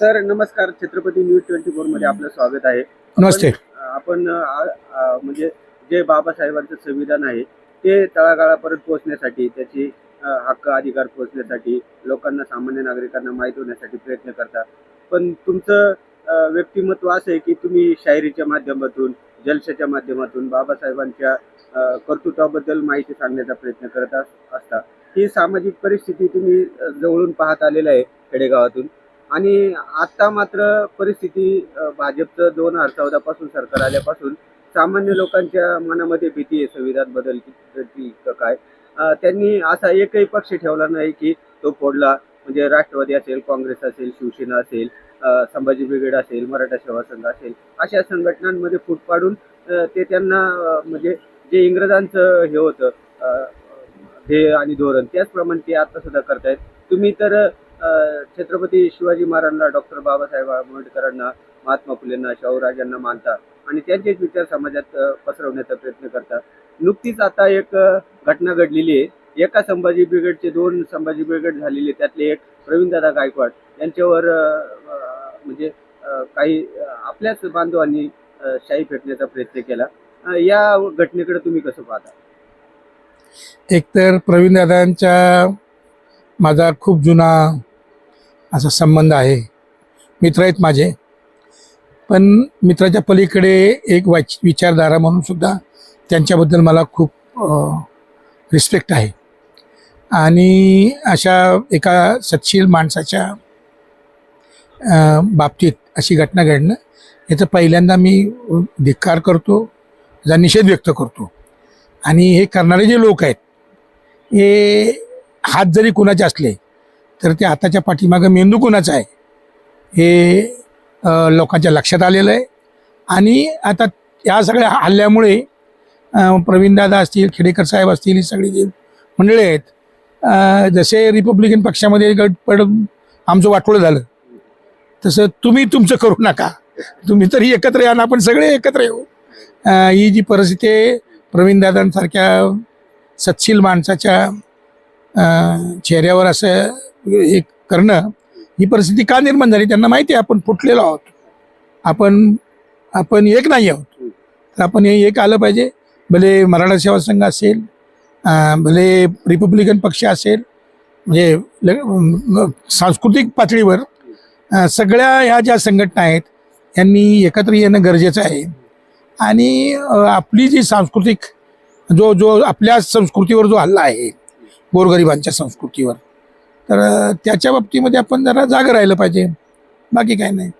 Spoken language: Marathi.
सर नमस्कार. छत्रपती न्यूज ट्वेंटी फोरमध्ये आपलं स्वागत आहे. नमस्ते. आपण- म्हणजे जे बाबासाहेबांचं संविधान आहे ते तळागाळापर्यंत पोहोचण्यासाठी त्याची अ, हक्क अधिकार पोहोचण्यासाठी लोकांना सामान्य नागरिकांना माहीत होण्यासाठी प्रयत्न करता पण तुमचं अ, व्यक्तिमत्व असं आहे की तुम्ही शायरीच्या माध्यमातून जलशाच्या माध्यमातून बाबासाहेबांच्या अ, कर्तृत्वाबद्दल माहिती सांगण्याचा प्रयत्न करत अस- असता. ही सामाजिक परिस्थिती तुम्ही अ, जवळून पाहत आलेलं आहे खेडेगावातून. आणि आता मात्र परिस्थिती भाजपचं दोन हजार चौदा पासून सरकार आल्यापासून सामान्य लोकांच्या मनामध्ये भीती आहे संविधान बदलची काय? त्यांनी असा एकही पक्ष ठेवला नाही की तो फोडला. म्हणजे राष्ट्रवादी असेल काँग्रेस असेल शिवसेना असेल संभाजी ब्रिगेड असेल मराठा सेवा संघ असेल अशा संघटनांमध्ये फूट पाडून ते त्यांना म्हणजे जे इंग्रजांचं हे होतं हे ध्येय आणि धोरण त्याचप्रमाणे ते आता सुद्धा करतायत. तुम्ही तर छत्रपती शिवाजी महाराजांना डॉक्टर बाबासाहेब आंबेडकरांना महात्मा फुलेंना शाहूराजांना मानतात आणि त्यांचेच विचार समाजात पसरवण्याचा प्रयत्न करतात. नुकतीच आता एक घटना घडलेली आहे. एका संभाजी ब्रिगेडचे दोन संभाजी ब्रिगेड झालेले त्यातले एक प्रवीणदादा गायकवाड यांच्यावर म्हणजे काही आपल्याच बांधवांनी शाही फेटण्याचा फेकण्याचा प्रयत्न केला. या घटनेकडे तुम्ही कसं पाहता? एकतर प्रवीणदादांच्या माझा खूप जुना असा संबंध आहे. मित्र आहेत माझे. पण मित्राच्या पलीकडे एक वाच विचारधारा म्हणून सुद्धा त्यांच्याबद्दल मला खूप रिस्पेक्ट आहे. आणि अशा एका सत्शील माणसाच्या बाबतीत अशी घटना घडणं याचं पहिल्यांदा मी धिक्कार करतो त्याचा निषेध व्यक्त करतो. आणि हे करणारे जे लोक आहेत हे हात जरी कुणाचे असले तर ते आताच्या पाठीमागं मेंदू कुणाचा आहे? हे लोकांच्या लक्षात आलेलं आहे. आणि आता या सगळ्या हल्ल्यामुळे प्रवीणदादा असतील खेडेकर साहेब असतील ही सगळी जी मंडळी आहेत जसे रिपब्लिकन पक्षामध्ये गट पड आमचं वाटोळं झालं तसं तुम्ही तुमचं करू नका. तुम्ही तरी एकत्र या ना आपण सगळे एकत्र येऊ. ही जी परिस्थिती आहे प्रवीणदादांसारख्या सत्शील माणसाच्या चेहऱ्यावर असं एक करणं ही परिस्थिती का निर्माण झाली त्यांना माहिती आहे. आपण फुटलेलो आहोत. आपण आपण एक नाही आहोत. तर आपण हे एक आलं पाहिजे. भले मराठा सेवा संघ असेल भले रिपब्लिकन पक्ष असेल म्हणजे ल- सांस्कृतिक पातळीवर सगळ्या ह्या ज्या संघटना आहेत यांनी एकत्र येणं गरजेचं आहे. आणि आपली जी सांस्कृतिक जो जो आपल्या संस्कृतीवर जो हल्ला आहे गोरगरिबांच्या संस्कृतीवर. तर त्याच्या बाबतीमध्ये आपण जरा जागं राहिलं पाहिजे. बाकी काय नाही.